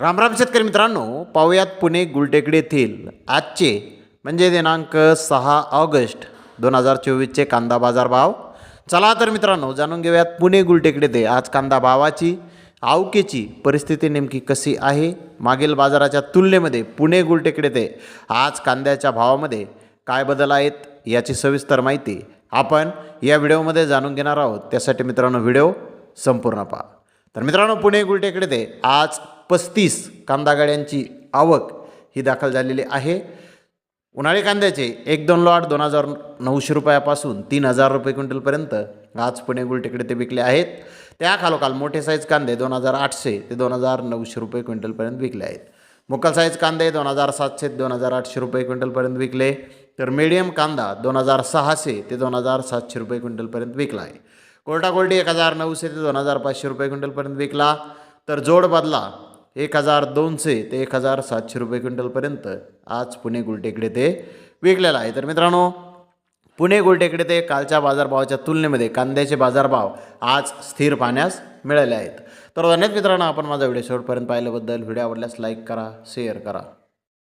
रामराम शेतकरी मित्रांनो पाहुयात पुणे गुलटेकडे येथील आजचे म्हणजे दिनांक सहा ऑगस्ट दोन हजार चोवीसचे कांदा बाजार भाव चला तर मित्रांनो जाणून घेऊयात पुणे गुलटेकडे ते आज कांदा भावाची आवकेची परिस्थिती नेमकी कशी आहे? मागील बाजाराच्या तुलनेमध्ये पुणे गुलटेकडे ते आज कांद्याच्या भावामध्ये काय बदल आहेत याची सविस्तर माहिती आपण या व्हिडिओमध्ये जाणून घेणार आहोत. त्यासाठी मित्रांनो व्हिडिओ संपूर्ण पहा. तर मित्रांनो पुणे गुलटेकडे ते आज पस्तीस कांदा गाड्यांची आवक ही दाखल झालेली आहे. उन्हाळी कांद्याचे एक दोन लॉट दोन हजार नऊशे रुपयापासून तीन हजार रुपये क्विंटलपर्यंत आज पुणे गुलटेकडे ते विकले आहेत. त्या खालोखाल मोठे साईज कांदे दोन हजार आठशे ते दोन हजार नऊशे रुपये क्विंटलपर्यंत विकले आहेत. मुकल साईज कांदे दोन हजार सातशे ते दोन हजार आठशे रुपये क्विंटलपर्यंत विकले. तर मीडियम कांदा दोन हजार सहाशे ते दोन हजार सातशे रुपये क्विंटलपर्यंत विकला आहे. कोल्टा कोल्टी एक हजार नऊशे ते दोन हजार पाचशे रुपये क्विंटलपर्यंत विकला. तर जोड बदला एक हजार दोनशे ते एक हजार सातशे रुपये क्विंटलपर्यंत आज पुणे गुलटेकडे ते विकलेला आहे. तर मित्रांनो पुणे गुलटेकडे ते कालच्या बाजारभावाच्या तुलनेमध्ये कांद्याचे बाजारभाव आज स्थिर पाहण्यास मिळाले आहेत. तर धन्यवाद मित्रांनो आपण माझा व्हिडिओ शेवटपर्यंत पाहिल्याबद्दल. व्हिडिओ आवडल्यास लाईक करा शेअर करा.